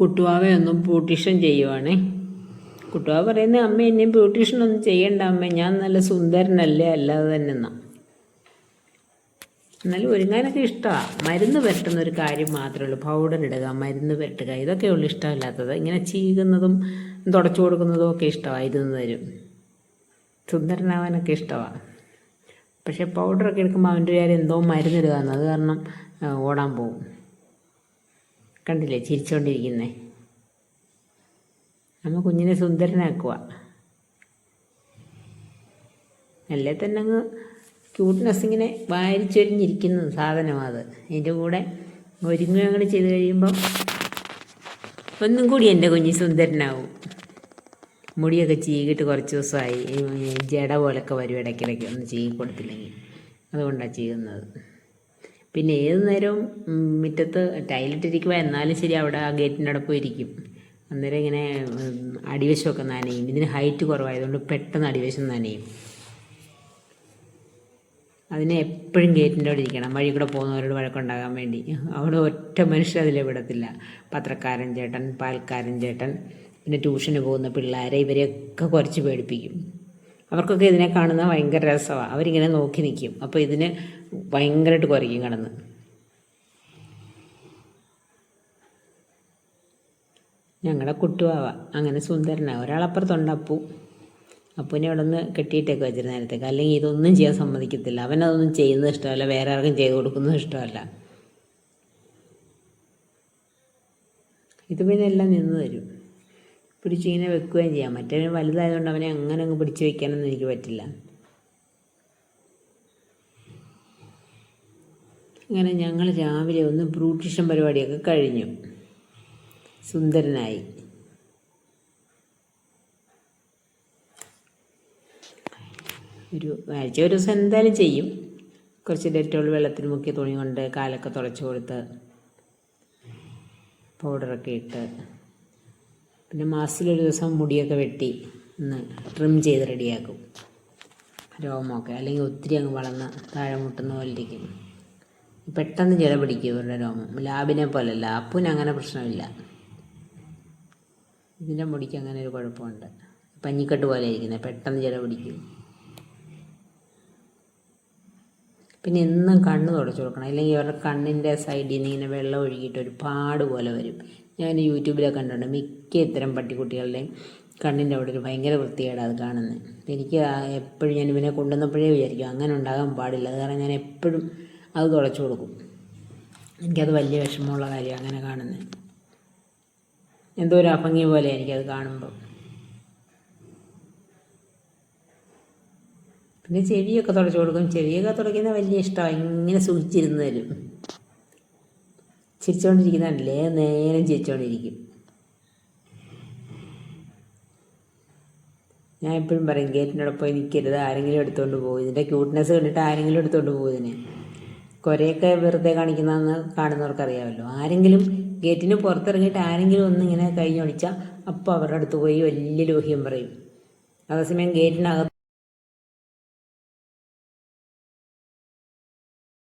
കുട്ടുവാവയൊന്നും beautician ചെയ്യുവാണേ. കുട്ടുവാവ പറയുന്നത് അമ്മ എന്നെ ബ്യൂട്ടീഷ്യൻ ഒന്നും ചെയ്യണ്ട അമ്മ ഞാൻ നല്ല സുന്ദരനല്ലേ അല്ലാതെ തന്നെ എന്നാ. എന്നാലും ഒരുങ്ങാനൊക്കെ ഇഷ്ടമാണ് മരുന്ന് പുരട്ടുന്ന ഒരു കാര്യം മാത്രമേ ഉള്ളൂ. പൗഡർ ഇടുക മരുന്ന് പുരട്ടുക ഇതൊക്കെ ഉള്ളു ഇഷ്ടമില്ലാത്തത്. ഇങ്ങനെ ചീകുന്നതും തുടച്ചു കൊടുക്കുന്നതും ഒക്കെ ഇഷ്ടമാണ് ഇരുന്ന് തരും. സുന്ദരനാവാനൊക്കെ ഇഷ്ടമാണ് പക്ഷേ പൗഡറൊക്കെ എടുക്കുമ്പോൾ അവന്റെ കാര്യം എന്തോ മരുന്നിടുക എന്നത് കാരണം ഓടാൻ പോവും. കണ്ടില്ലേ ചിരിച്ചുകൊണ്ടിരിക്കുന്നേ നമ്മ കുഞ്ഞിനെ സുന്ദരനാക്കുക അല്ലേ തന്നെ അങ്ങ് ക്യൂട്ട്നെസ് ഇങ്ങനെ വാരിച്ചൊരിഞ്ഞിരിക്കുന്ന സാധനമാണ് അത്. അതിന്റെ കൂടെ ഒരുങ്ങുക അങ്ങനെ ചെയ്ത് കഴിയുമ്പം ഒന്നും കൂടി എന്റെ കുഞ്ഞ് സുന്ദരനാവും. മുടിയൊക്കെ ചീകിട്ട് കുറച്ച് ദിവസമായി. ജട പോലൊക്കെ വരും ഇടയ്ക്കിടയ്ക്ക്. ഒന്ന് ചീകി കൊടുത്തില്ലെങ്കിൽ അതുകൊണ്ടാണ് ചെയ്യുന്നത് പിന്നെ ഏത് നേരവും മുറ്റത്ത് ടൈലിട്ടിരിക്കുക എന്നാലും ശരി അവിടെ ആ ഗേറ്റിന്റെ അവിടെ പോയിരിക്കും. അന്നേരം ഇങ്ങനെ അടിവശമൊക്കെ നനയും. ഇതിന് ഹൈറ്റ് കുറവായതുകൊണ്ട് പെട്ടെന്ന് അടിവശം നനയും. അതിനെ എപ്പോഴും ഗേറ്റിന്റെ അവിടെ ഇരിക്കണം. വഴി കൂടെ പോകുന്നവരോട് വഴക്കുണ്ടാകാൻ വേണ്ടി. അവിടെ ഒറ്റ മനുഷ്യർ അതിലെ വിടത്തില്ല. പത്രക്കാരൻ ചേട്ടൻ പാൽക്കാരൻ ചേട്ടൻ പിന്നെ ട്യൂഷന് പോകുന്ന പിള്ളേരെ ഇവരെയൊക്കെ കുറച്ച് പേടിപ്പിക്കും. അവർക്കൊക്കെ ഇതിനെ കാണുന്ന ഭയങ്കര രസമാണ് അവരിങ്ങനെ നോക്കി നിൽക്കും അപ്പോൾ ഇതിന് ഭയങ്കരമായിട്ട് കുറയ്ക്കും കിടന്ന്. ഞങ്ങളുടെ കുട്ടുവാവ അങ്ങനെ സുന്ദരനാണ് ഒരാളപ്പുറത്തുണ്ട് അപ്പു. അപ്പുവിനെ അവിടെ നിന്ന് കെട്ടിയിട്ടൊക്കെ വെച്ചിരുന്ന നേരത്തേക്ക്. അല്ലെങ്കിൽ ഇതൊന്നും ചെയ്യാൻ സമ്മതിക്കത്തില്ല. അവനതൊന്നും ചെയ്യുന്നത് ഇഷ്ടമല്ല. വേറെ ആർക്കും ചെയ്തു കൊടുക്കുന്നത് ഇഷ്ടമല്ല. ഇത് പിന്നെ എല്ലാം നിന്ന് തരും. പിടിച്ചിങ്ങനെ വെക്കുകയും ചെയ്യാം. മറ്റവൻ വലുതായതുകൊണ്ട് അവനെ അങ്ങനെ അങ്ങ് പിടിച്ചു വെക്കാനൊന്നും എനിക്ക് പറ്റില്ല. അങ്ങനെ ഞങ്ങൾ രാവിലെ ഒന്ന് ബ്രൂട്ടിഷൻ പരിപാടിയൊക്കെ കഴിഞ്ഞു. സുന്ദരനായി. ഒരു ആഴ്ച ഒരു ദിവസം എന്തായാലും ചെയ്യും. കുറച്ച് ഡെറ്റോൾ വെള്ളത്തിൽ മുക്കി തുണി കൊണ്ട് കാലൊക്കെ തുടച്ച് കൊടുത്ത് പൗഡറൊക്കെ ഇട്ട് പിന്നെ മാസത്തിലൊരു ദിവസം മുടിയൊക്കെ വെട്ടി ഒന്ന് ട്രിം ചെയ്ത് റെഡിയാക്കും. രോമമൊക്കെ. അല്ലെങ്കിൽ ഒത്തിരി അങ്ങ് വളർന്ന് താഴെ മുട്ടുന്ന പോലെ ഇരിക്കും. പെട്ടെന്ന് ചില പിടിക്കും ഇവരുടെ രോമം. ലാബിനെ പോലല്ല അപ്പൂന് അങ്ങനെ പ്രശ്നമില്ല. ഇതിന്റെ മുടിക്ക് അങ്ങനെ ഒരു കുഴപ്പമുണ്ട്. പഞ്ഞിക്കെട്ട് പോലെ ഇരിക്കുന്നത്. പെട്ടെന്ന് ചില പിടിക്കും പിന്നെ എന്നും കണ്ണ് തുടച്ചു കൊടുക്കണം. അല്ലെങ്കിൽ ഇവരുടെ കണ്ണിന്റെ സൈഡിൽ നിന്ന് ഇങ്ങനെ വെള്ളം ഒഴുകിയിട്ട് ഒരു പാട് പോലെ വരും. ഞാൻ യൂട്യൂബിലൊക്കെ കണ്ടിട്ടുണ്ട്. മിക്ക ഇത്തരം പട്ടിക്കുട്ടികളുടെയും കണ്ണിന്റെ അവിടെ ഒരു ഭയങ്കര വൃത്തികേടാണ് അത് കാണുന്നത് എനിക്ക് എപ്പോഴും ഞാൻ ഇവനെ കൊണ്ടുവന്നപ്പോഴേ വിചാരിക്കും അങ്ങനെ ഉണ്ടാകാൻ പാടില്ല. അത് കാരണം ഞാൻ എപ്പോഴും അത് തുളച്ചു കൊടുക്കും. എനിക്കത് വലിയ വിഷമമുള്ള കാര്യം അങ്ങനെ കാണുന്നത് എന്തോ ഒരു അഭംഗി പോലെ എനിക്കത് കാണുമ്പോൾ പിന്നെ ചെവിയൊക്കെ തുടച്ചു കൊടുക്കും. ചെവിയൊക്കെ തുടയ്ക്കുന്ന വലിയ ഇഷ്ടമാണ് ഇങ്ങനെ സൂക്ഷിച്ചിരുന്ന് തരും ചിരിച്ചുകൊണ്ടിരിക്കുന്നതല്ലേ നേരം ചിരിച്ചുകൊണ്ടിരിക്കും ഞാൻ എപ്പോഴും പറയും ഗേറ്റിനോടെ പോയി നിൽക്കരുത് ആരെങ്കിലും എടുത്തുകൊണ്ട് പോകും ഇതിന്റെ ക്യൂട്ട്നെസ് കണ്ടിട്ട് ആരെങ്കിലും എടുത്തുകൊണ്ട് പോകും ഇതിനെ. കുറേയൊക്കെ വെറുതെ കാണിക്കുന്നതെന്ന് കാണുന്നവർക്കറിയാമല്ലോ. ആരെങ്കിലും ഗേറ്റിന് പുറത്തിറങ്ങിയിട്ട് ആരെങ്കിലും ഒന്ന് ഇങ്ങനെ കഴിഞ്ഞൊടിച്ചാൽ അപ്പോൾ അവരുടെ അടുത്ത് പോയി വലിയ ലോഹ്യം പറയും. അതേസമയം ഗേറ്റിനകത്ത്